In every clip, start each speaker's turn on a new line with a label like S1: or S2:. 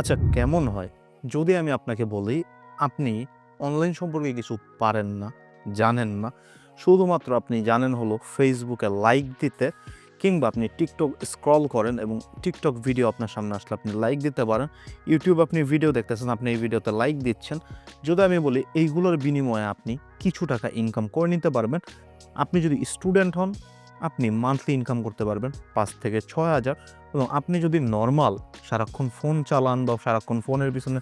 S1: আচ্ছা কেমন হয়? যদি আমি আপনাকে বলি, আপনি অনলাইন সম্পর্কে কিছু পারেন না, জানেন না। শুধুমাত্র আপনি জানেন হলো ফেসবুকে লাইক দিতে কিংবা আপনি টিকটক স্ক্রল করেন এবং টিকটক ভিডিও আপনার সামনে আসলে আপনি লাইক দিতে পারেন। ইউটিউব আপনি ভিডিও দেখতেছেন, আপনি এই ভিডিওতে লাইক দিচ্ছেন। যদি আমি বলি, এইগুলোর বিনিময়ে আপনি কিছু টাকা ইনকাম করে নিতে পারবেন। আপনি যদি স্টুডেন্ট হন আপনি মান্থলি ইনকাম করতে পারবেন পাঁচ থেকে ছয় হাজার এবং আপনি যদি নর্মাল সারাক্ষণ ফোন চালান বা সারাক্ষণ ফোনের পিছনে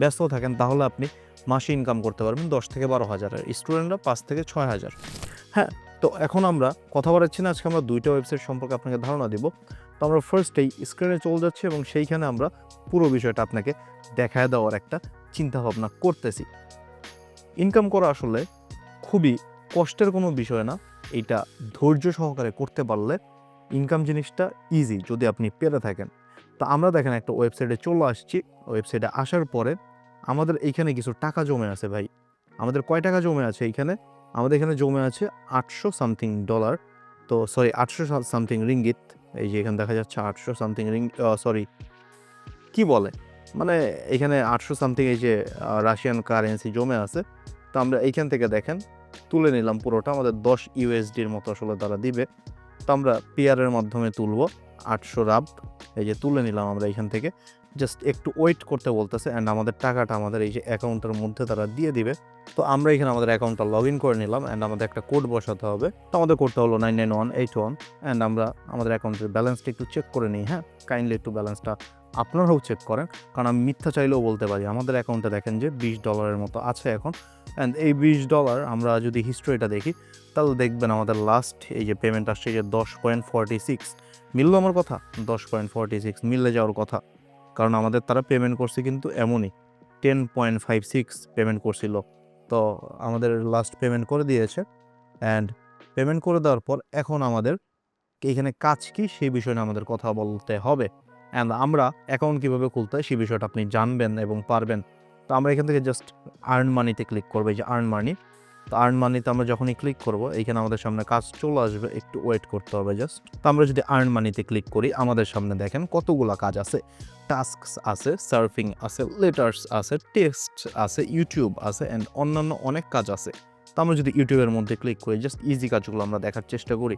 S1: ব্যস্ত থাকেন, তাহলে আপনি মাসে ইনকাম করতে পারবেন দশ থেকে বারো হাজারের স্টুডেন্টরা পাঁচ থেকে ছয় হাজার। হ্যাঁ তো এখন আমরা কথা বলাচ্ছি না, আজকে আমরা দুইটা ওয়েবসাইট সম্পর্কে আপনাকে ধারণা দিব। তো আমরা ফার্স্টেই স্ক্রিনে চলে যাচ্ছি এবং সেইখানে আমরা পুরো বিষয়টা আপনাকে দেখায় দেওয়ার একটা চিন্তা ভাবনা করতেছি। ইনকাম করা আসলে খুবই কষ্টের কোনো বিষয় না এটা ধৈর্য সহকারে করতে পারলে ইনকাম জিনিসটা ইজি যদি আপনি পেরে থাকেন। তো আমরা দেখেন একটা ওয়েবসাইটে চলে আসছি। ওয়েবসাইটে আসার পরে আমাদের এইখানে কিছু টাকা জমে আছে ভাই। আমাদের কয় টাকা জমে আছে এইখানে? আমাদের এখানে জমে আছে আটশো সামথিং ডলার তো সরি আটশো সামথিং রিঙ্গিত এই যে এখানে দেখা যাচ্ছে আটশো সামথিং রিং সরি কি বলে? মানে এখানে আটশো সামথিং এই যে রাশিয়ান কারেন্সি জমে আছে। তো আমরা এইখান থেকে দেখেন তুলে নিলাম পুরোটা, আমাদের দশ ইউএসডির মতো আসলে তারা দিবে। তো আমরা পিয়ারের মাধ্যমে তুলবো, আটশো রাব, এই যে তুলে নিলাম আমরা এখান থেকে। জাস্ট একটু ওয়েট করতে বলতেছে অ্যান্ড আমাদের টাকাটা আমাদের এই যে অ্যাকাউন্টের মধ্যে তারা দিয়ে দিবে। তো আমরা এখানে আমাদের অ্যাকাউন্টটা লগ ইন করে নিলাম অ্যান্ড আমাদের একটা কোড বসাতে হবে। তো আমাদের কোডটা হলো nine nine one eight one and আমরা আমাদের অ্যাকাউন্টের ব্যালেন্সটা একটু চেক করে নিই হ্যাঁ? কাইন্ডলি একটু ব্যালেন্সটা আপনারাও চেক করেন। কারণ আমি মিথ্যা চাইলেও বলতে পারি। আমাদের অ্যাকাউন্টে দেখেন যে বিশ ডলারের মতো আছে এখন। অ্যান্ড এই বিশ ডলার আমরা যদি হিস্ট্রিটা দেখি, তাহলে দেখবেন আমাদের লাস্ট এই যে পেমেন্ট আসছে যে দশ পয়েন্ট ফর্টি সিক্স মিললো আমার কথা? দশ পয়েন্ট ফর্টি সিক্স মিললে যাওয়ার কথা। কারণ আমাদের তারা পেমেন্ট করছে কিন্তু এমনই। Ten point five six payment করছিল। তো আমাদের লাস্ট পেমেন্ট করে দিয়েছে। অ্যান্ড পেমেন্ট করে দেওয়ার পর এখন আমাদের এখানে কাজ কি? সেই বিষয়ে আমাদের কথা বলতে হবে। অ্যান্ড আমরা অ্যাকাউন্ট কীভাবে খুলতে হয় সেই বিষয়টা আপনি জানবেন এবং পারবেন। তো আমরা এখান থেকে জাস্ট আর্ন মানিতে ক্লিক করব, এই যে আর্ন মানি তো আর্ন মানিতে আমরা যখনই ক্লিক করব, এইখানে আমাদের সামনে কাজ চলে আসবে, একটু ওয়েট করতে হবে জাস্ট তো আমরা যদি আর্ন মানিতে ক্লিক করি, আমাদের সামনে দেখেন কতগুলো কাজ আছে। টাস্ক আছে সার্ফিং আছে লেটার্স আছে টেক্সট আছে ইউটিউব আছে অ্যান্ড অন্যান্য অনেক কাজ আছে। তো আমরা যদি ইউটিউবের মধ্যে ক্লিক করি জাস্ট ইজি কাজগুলো আমরা দেখার চেষ্টা করি।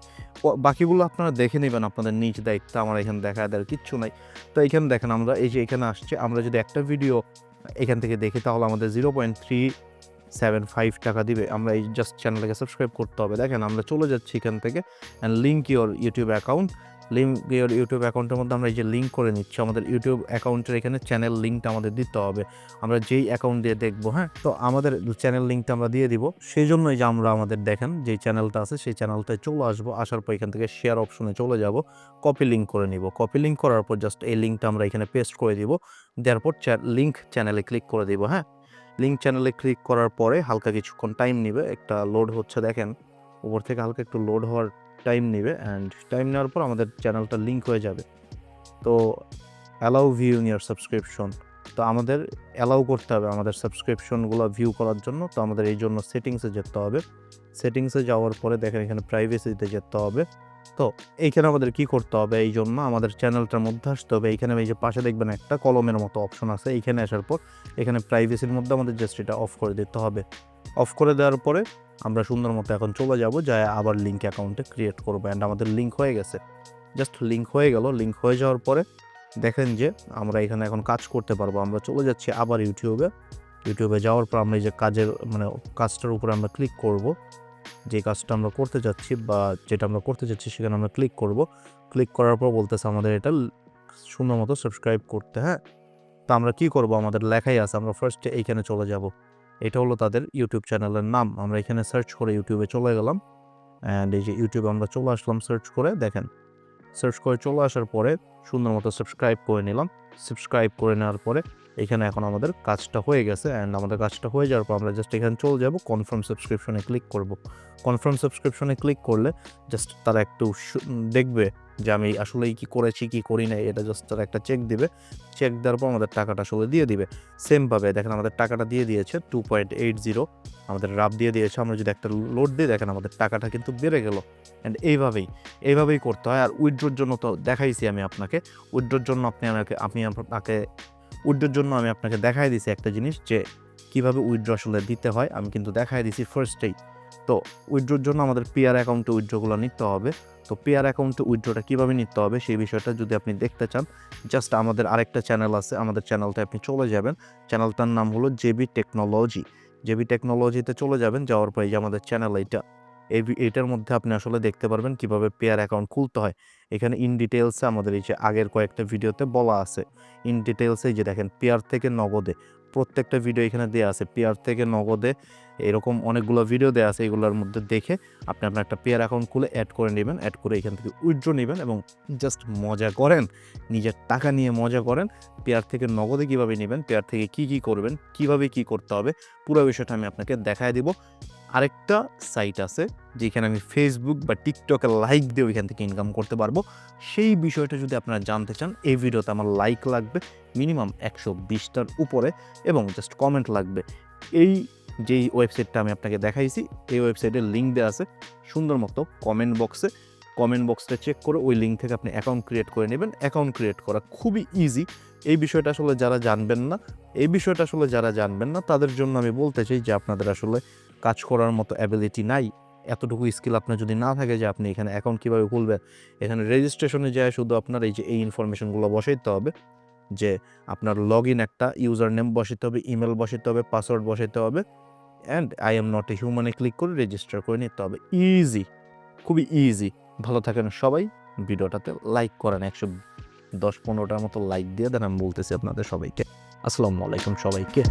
S1: বাকিগুলো আপনারা দেখে নেবেন আপনাদের নিজ দায়িত্ব, আমার এখানে দেখা দেওয়ার কিচ্ছু নাই। তো এখানে দেখেন আমরা, এই যে এখানে আসছে, আমরা যদি একটা ভিডিও এখান থেকে দেখি, তাহলে আমাদের zero point three seven five টাকা দিবে। আমরা এই জাস্ট চ্যানেলটাকে সাবস্ক্রাইব করতে হবে। দেখেন আমরা চলে যাচ্ছি এখান থেকে and link your YouTube account link YouTube অ্যাকাউন্টের মধ্যে আমরা এই যে লিঙ্ক করে নিচ্ছি, আমাদের ইউটিউব অ্যাকাউন্টের এখানে চ্যানেল লিঙ্কটা আমাদের দিতে হবে। আমরা যেই অ্যাকাউন্ট দিয়ে দেখব হ্যাঁ? তো আমাদের চ্যানেল লিঙ্কটা আমরা দিয়ে দিব। সেই জন্যই যে আমরা আমাদের দেখেন, যেই চ্যানেলটা আছে, সেই চ্যানেলটায় চলে আসব। আসার পর এখান থেকে শেয়ার অপশনে চলে যাব। কপি লিঙ্ক করে নিব। কপি লিঙ্ক করার পর জাস্ট এই লিঙ্কটা আমরা এখানে পেস্ট করে দিব। দেওয়ার পর লিঙ্ক চ্যানেলে ক্লিক করে দিব হ্যাঁ? লিঙ্ক চ্যানেলে ক্লিক করার পরে হালকা কিছুক্ষণ টাইম নেবে। একটা লোড হচ্ছে, দেখেন, উপর থেকে হালকা একটু লোড হওয়ার টাইম নেবে অ্যান্ড টাইম নেওয়ার পর আমাদের চ্যানেলটা লিঙ্ক হয়ে যাবে। তো অ্যালাউ ভিউ ইয়ার সাবস্ক্রিপশন তো আমাদের অ্যালাউ করতে হবে আমাদের সাবস্ক্রিপশনগুলো ভিউ করার জন্য। তো আমাদের এই জন্য সেটিংসে যেতে হবে। সেটিংসে যাওয়ার পরে দেখেন এখানে প্রাইভেসিতে যেতে হবে। তো এইখানে আমাদের কি করতে হবে? এই জন্য আমাদের চ্যানেলটার মধ্যে আসতে হবে। এইখানে এই যে পাশে দেখবেন একটা কলমের মতো অপশন আছে। এইখানে আসার পর এখানে প্রাইভেসির মধ্যে আমাদের জাস্ট এটা অফ করে দিতে হবে। অফ করে দেওয়ার পরে আমরা সুন্দর মতো এখন চলে যাব, যায় আবার লিঙ্ক অ্যাকাউন্টে ক্রিয়েট করব। অ্যান্ড আমাদের লিঙ্ক হয়ে গেছে। জাস্ট লিঙ্ক হয়ে গেল। লিঙ্ক হয়ে যাওয়ার পরে দেখেন যে আমরা এখানে এখন কাজ করতে পারব। আমরা চলে যাচ্ছি আবার ইউটিউবে ইউটিউবে যাওয়ার পর আমরা এই যে কাজের মানে কাজটার উপরে আমরা ক্লিক করব। যে কাজটা আমরা করতে যাচ্ছি বা যেটা আমরা করতে যাচ্ছি সেখানে আমরা ক্লিক করব। ক্লিক করার পর বলতেছে আমাদের এটা সুন্দর মতো সাবস্ক্রাইব করতে হ্যাঁ? তো আমরা কি করব? আমাদের লেখাই আছে। আমরা ফার্স্টে এইখানে চলে যাব। এটা হলো তাদের ইউটিউব চ্যানেলের নাম। আমরা এখানে সার্চ করে ইউটিউবে চলে গেলাম। অ্যান্ড এই যে ইউটিউবে আমরা চলে আসলাম সার্চ করে, দেখেন। সার্চ করে চলে আসার পরে সুন্দর মতো সাবস্ক্রাইব করে নিলাম। সাবস্ক্রাইব করে নেওয়ার পরে এখানে এখন আমাদের কাজটা হয়ে গেছে অ্যান্ড আমাদের কাজটা হয়ে যাওয়ার পর আমরা জাস্ট এখানে চলে যাব কনফার্ম সাবস্ক্রিপশনে ক্লিক করব। কনফার্ম সাবস্ক্রিপশনে ক্লিক করলে জাস্ট তারা একটু দেখবে যে আমি আসলেই কি করেছি, কি করি নাই, এটা জাস্ট তারা একটা চেক দিবে। চেক দেওয়ার পর আমাদের টাকাটা আসলে দিয়ে দিবে। সেমভাবে দেখেন আমাদের টাকাটা দিয়ে দিয়েছে টু পয়েন্ট এইট জিরো আমাদের রাব দিয়ে দিয়েছে। আমরা যদি একটা লোড দিই, দেখেন আমাদের টাকাটা কিন্তু বেড়ে গেল। অ্যান্ড এইভাবেই এইভাবেই করতে হয়। আর উইড্রোর জন্য তো দেখাইছি আমি আপনাকে। উইথড্রোর জন্য আপনি আমাকে, আপনি আপনাকে উইড্রোর জন্য আমি আপনাকে দেখাই দিছি একটা জিনিস যে কীভাবে উইড্রো আসলে দিতে হয়, আমি কিন্তু দেখাই দিছি ফার্স্টেই তো উইড্রোর জন্য আমাদের পিআর অ্যাকাউন্টে উইড্রোগুলো নিতে হবে। তো পিআর অ্যাকাউন্টে উইড্রোটা কীভাবে নিতে হবে সেই বিষয়টা যদি আপনি দেখতে চান জাস্ট আমাদের আরেকটা চ্যানেল আছে, আমাদের চ্যানেলটা আপনি চলে যাবেন। চ্যানেলটার নাম হলো জেবি টেকনোলজি। জেবি টেকনোলজিতে চলে যাবেন, যাওয়ার পরে যে আমাদের চ্যানেল এইটা। এই এইটার মধ্যে আপনি আসলে দেখতে পারবেন কীভাবে পেয়ার অ্যাকাউন্ট খুলতে হয়। এখানে ইন ডিটেলসে আমাদের এই যে আগের কয়েকটা ভিডিওতে বলা আছে। ইন ডিটেলসে যে দেখেন পেয়ার থেকে নগদে প্রত্যেকটা ভিডিও এখানে দেওয়া আছে। পেয়ার থেকে নগদে এরকম অনেকগুলো ভিডিও দেওয়া আছে, এগুলোর মধ্যে দেখে আপনি আপনার একটা পেয়ার অ্যাকাউন্ট খুলে অ্যাড করে নেবেন অ্যাড করে এখান থেকে উইথড্র নেবেন এবং জাস্ট মজা করেন, নিজের টাকা নিয়ে মজা করেন পেয়ার থেকে নগদে কীভাবে নেবেন পেয়ার থেকে কি কি করবেন, কীভাবে কি করতে হবে, পুরো বিষয়টা আমি আপনাকে দেখায় দিব। আরেকটা সাইট আছে যেখানে আমি ফেসবুক বা টিকটকে লাইক দিয়ে ওইখান থেকে ইনকাম করতে পারব। সেই বিষয়টা যদি আপনারা জানতে চান, এই ভিডিওতে আমার লাইক লাগবে মিনিমাম একশো বিশটার উপরে এবং জাস্ট কমেন্ট লাগবে। এই যেই ওয়েবসাইটটা আমি আপনাকে দেখাইছি, এই ওয়েবসাইটের লিঙ্ক দেওয়া আছে, সুন্দর মতো কমেন্ট বক্সে কমেন্ট বক্সটা চেক করে ওই লিঙ্ক থেকে আপনি অ্যাকাউন্ট ক্রিয়েট করে নেবেন। অ্যাকাউন্ট ক্রিয়েট করা খুবই ইজি এই বিষয়টা আসলে যারা জানবেন না, এই বিষয়টা আসলে যারা জানবেন না, তাদের জন্য আমি বলতে চাই যে আপনাদের আসলে কাজ করার মতো অ্যাবিলিটি নাই। এতটুকু স্কিল আপনার যদি না থাকে যে আপনি এখানে অ্যাকাউন্ট কীভাবে খুলবেন, এখানে রেজিস্ট্রেশনে যায় শুধু আপনার এই যে এই ইনফরমেশনগুলো বসাইতে হবে, যে আপনার লগ ইন একটা ইউজার নেম বসাতে হবে ইমেল বসাতে হবে পাসওয়ার্ড বসাতে হবে and I am not a হিউম্যানে click করে রেজিস্টার করে নিতে হবে। ইজি খুবই ইজি ভালো থাকেন সবাই, ভিডিওটাতে লাইক করেন, একশো দশ পনেরোটার মতো লাইক দিয়ে দেন, আমি বলতেছি আপনাদের সবাইকে। আসসালামু আলাইকুম সবাইকে।